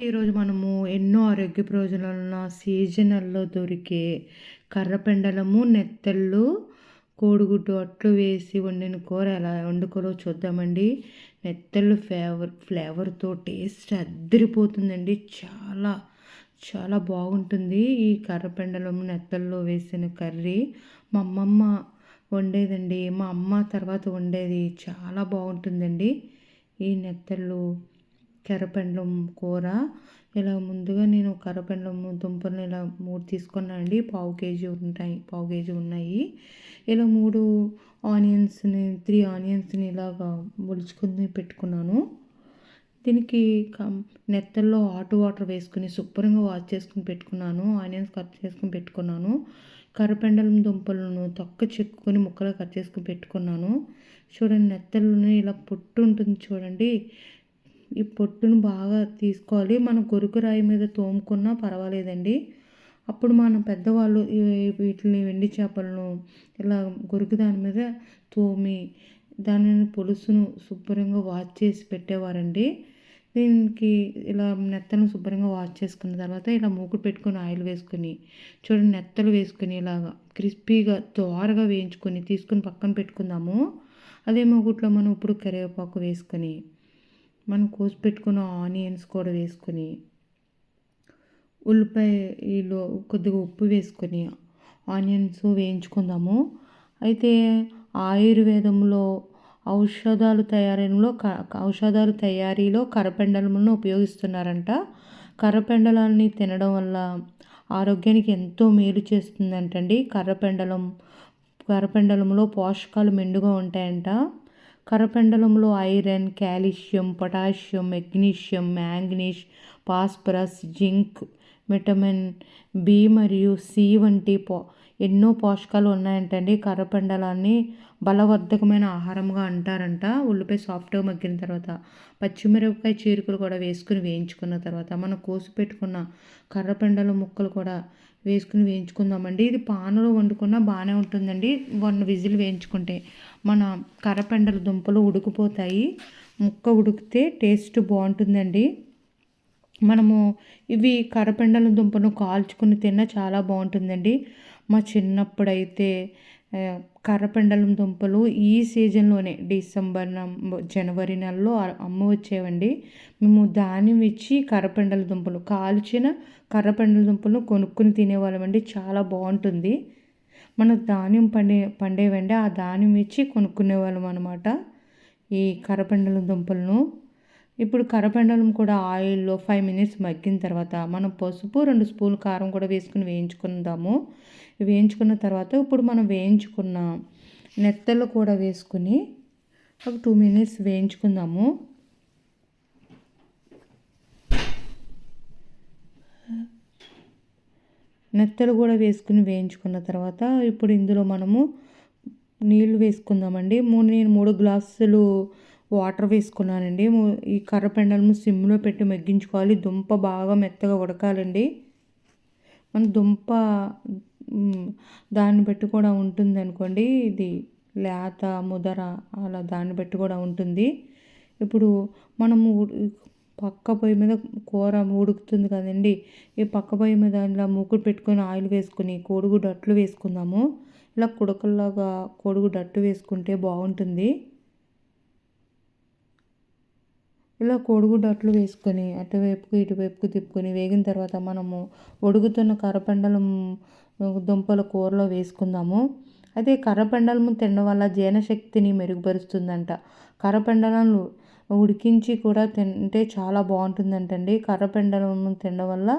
ఈరోజు మనము ఎన్నో ఆరోగ్య ప్రయోజనాలు ఉన్న సీజనల్లో దొరికే కర్రపెండలము నెత్తళ్ళు కోడిగుడ్డు అట్లు వేసి వండిన కూర ఎలా వండుకోలో చూద్దామండి. నెత్తళ్ళు ఫ్లేవర్ ఫ్లేవర్తో టేస్ట్ అద్దరిపోతుందండి. చాలా చాలా బాగుంటుంది. ఈ కర్రపెండలము నెత్తల్లో వేసిన కర్రీ మా అమ్మమ్మ వండేదండి. మా అమ్మ తర్వాత వండేది. చాలా బాగుంటుందండి. ఈ నెత్తళ్ళు కర్రపెండలం కూర. ఇలా ముందుగా నేను కర్రపెండలం దుంపలను ఇలా మూడు తీసుకున్నాను అండి పావు కేజీ ఉంటాయి పావు కేజీ ఉన్నాయి. ఇలా మూడు ఆనియన్స్ని త్రీ ఆనియన్స్ని ఇలాగా ఒలుచుకుని పెట్టుకున్నాను. దీనికి నెత్తల్లో హాట్ వాటర్ వేసుకుని శుభ్రంగా వాష్ చేసుకుని పెట్టుకున్నాను. ఆనియన్స్ కట్ చేసుకుని పెట్టుకున్నాను. కర్రపెండలం దుంపలను తొక్క చెక్కుని ముక్కలు కట్ చేసుకుని పెట్టుకున్నాను. చూడండి నెత్తల్లోనే ఇలా పొట్టు ఉంటుంది చూడండి. ఈ పొట్టును బాగా తీసుకోవాలి. మనం గొరుకు రాయి మీద తోముకున్నా పర్వాలేదండి. అప్పుడు మనం పెద్దవాళ్ళు వీటిని వెండి చేపలను ఇలా గొరుకు దాని మీద తోమి దానిని పులుసును శుభ్రంగా వాష్ చేసి పెట్టేవారండి. దీనికి ఇలా నెత్తను శుభ్రంగా వాష్ చేసుకున్న తర్వాత ఇలా మూకుడు పెట్టుకొని ఆయిల్ వేసుకొని చూడండి నెత్తలు వేసుకొని ఇలాగా క్రిస్పీగా తోరగా వేయించుకొని తీసుకొని పక్కన పెట్టుకుందాము. అదే మూకుట్లో మనం ఇప్పుడు కరివేపాకు వేసుకొని మనం కోసి పెట్టుకున్న ఆనియన్స్ కూడా వేసుకొని ఉల్లిపాయలో కొద్దిగా ఉప్పు వేసుకొని ఆనియన్స్ వేయించుకుందాము. అయితే ఆయుర్వేదంలో ఔషధాలు తయారీలో ఔషధాలు తయారీలో కరపెండలమును ఉపయోగిస్తున్నారంట. కర్రపెండలాన్ని తినడం వల్ల ఆరోగ్యానికి ఎంతో మేలు చేస్తుందంటండి. కర్రపెండలం కర్రపెండలంలో పోషకాలు మెండుగా ఉంటాయంట. కరపెండలంలో iron calcium potassium magnesium manganese phosphorus zinc vitamin B మరియు సి వంటి పో ఎన్నో పోషకాలు ఉన్నాయంటండి. కర్రపెండలాన్ని బలవర్ధకమైన ఆహారంగా అంటారంట. ఉల్లిపాయ సాఫ్ట్గా మగ్గిన తర్వాత పచ్చిమిరపకాయ చీరుకులు కూడా వేసుకుని వేయించుకున్న తర్వాత మనం కోసి పెట్టుకున్న కర్రపెండల ముక్కలు కూడా వేసుకుని వేయించుకుందామండి. ఇది పానలో వండుకున్నా బాగానే ఉంటుందండి. వన్ విజిల్ వేయించుకుంటే మన కర్రపెండల దుంపలు ఉడికిపోతాయి. ముక్క ఉడికితే టేస్ట్ బాగుంటుందండి. మనము ఇవి కర్రపెండల దుంపను కాల్చుకుని తిన్నా చాలా బాగుంటుందండి. మా చిన్నప్పుడైతే కర్రపెండలం దుంపలు ఈ సీజన్లోనే డిసెంబర్ జనవరి నెలలో అమ్మ వచ్చేవండి. మేము ధాన్యం ఇచ్చి కర్రపెండల దుంపలు కాల్చిన కర్రపెండల దుంపలు కొనుక్కుని తినేవాళ్ళమండి. చాలా బాగుంటుంది. మన ధాన్యం పండే పండేవండి. ఆ ధాన్యం ఇచ్చి కొనుక్కునేవాళ్ళం అనమాట ఈ కర్రపెండల దుంపలను. ఇప్పుడు కరపెండలం కూడా ఆయిల్లో ఫైవ్ మినిట్స్ మగ్గిన తర్వాత మనం పసుపు రెండు స్పూన్లు కారం కూడా వేసుకుని వేయించుకుందాము. వేయించుకున్న తర్వాత ఇప్పుడు మనం వేయించుకున్న నెత్తలు కూడా వేసుకుని ఒక టూ మినిట్స్ వేయించుకుందాము. నెత్తలు కూడా వేసుకుని వేయించుకున్న తర్వాత ఇప్పుడు ఇందులో మనము నీళ్ళు వేసుకుందామండి. మూడు నేను మూడు గ్లాసులు వాటర్ వేసుకున్నానండి. ఈ కర్రపెండలను సిమ్లో పెట్టి మగ్గించుకోవాలి. దుంప బాగా మెత్తగా ఉడకాలండి. మన దుంప దాన్ని బట్టి కూడా ఉంటుంది అనుకోండి ఇది లేత ముదర అలా దాన్ని బట్టి కూడా ఉంటుంది. ఇప్పుడు మనము పక్క పొయ్యి మీద కూర ఉడుకుతుంది కదండి. ఈ పక్క పొయ్యి మీద ఇలా మూకుడు పెట్టుకొని ఆయిల్ వేసుకొని కోడిగుడ్డు అట్లు వేసుకుందాము. ఇలా కుడకల్లాగా కోడిగుడ్డు అట్టు వేసుకుంటే బాగుంటుంది. ఇలా కోడిగుడ్డు అట్లు వేసుకొని అటువైపుకు ఇటువైపుకు తిప్పుకొని వేగిన తర్వాత మనము ఉడుకుతున్న కర్రపెండలం దుంపల కూరలో వేసుకుందాము. అయితే కర్రపెండలము తినడం వల్ల జీర్ణశక్తిని మెరుగుపరుస్తుందంట. కర్రపెండలను ఉడికించి కూడా తింటే చాలా బాగుంటుందంటండి. కర్రపెండలము తినడం వల్ల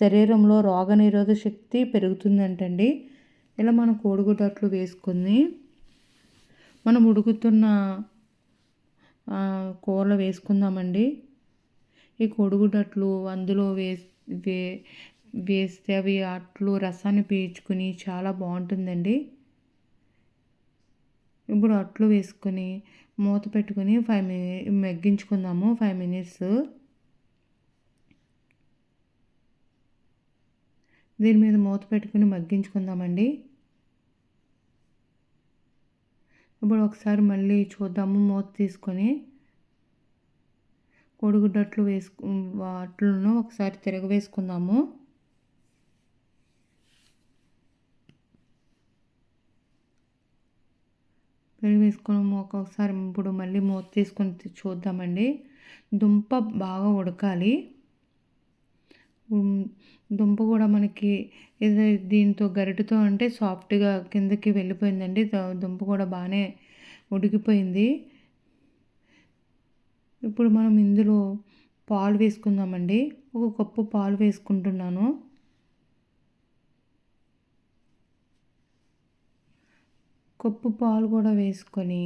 శరీరంలో రోగనిరోధక శక్తి పెరుగుతుందంటండి. ఇలా మనం కోడిగుడ్డు అట్లు వేసుకుని మనం ఉడుకుతున్న కూరలో వేసుకుందామండి. ఈ కొడుగుడట్లు అందులో వేస్ వే వేస్తే అవి అట్లు రసాన్ని పీల్చుకుని చాలా బాగుంటుందండి. ఇప్పుడు అట్లు వేసుకొని మూత పెట్టుకుని ఫైవ్ మిని మగ్గించుకుందాము ఫైవ్ మినిట్స్. దీని మీద మూత పెట్టుకుని మగ్గించుకుందామండి. ఇప్పుడు ఒకసారి మళ్ళీ చూద్దాము. మూత తీసుకొని కోడిగుడ్డట్లు వేసుకు వాటిలను ఒకసారి తిరగవేసుకుందాము పెరుగు వేసుకొని ఒక్కొక్కసారి ఇప్పుడు మళ్ళీ మూత తీసుకొని చూద్దామండి. దుంప బాగా ఉడకాలి. దుంప కూడా మనకి ఇది దీంతో గరిటతో అంటే సాఫ్ట్గా కిందకి వెళ్ళిపోయిందండి. దుంప కూడా బాగానే ఉడికిపోయింది. ఇప్పుడు మనం ఇందులో పాలు వేసుకుందామండి. ఒక కప్పు పాలు వేసుకుంటున్నాను. కప్పు పాలు కూడా వేసుకొని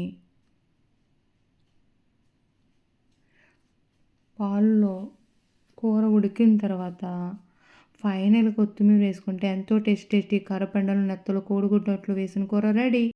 పాలలో కూర ఉడికిన తర్వాత ఫైనల్ కొత్తిమీర వేసుకుంటే ఎంతో టేస్ట్ టేస్టీ కరపెండలు నెత్తలు కోడిగుడ్డట్లు వేసిన కూర రెడీ.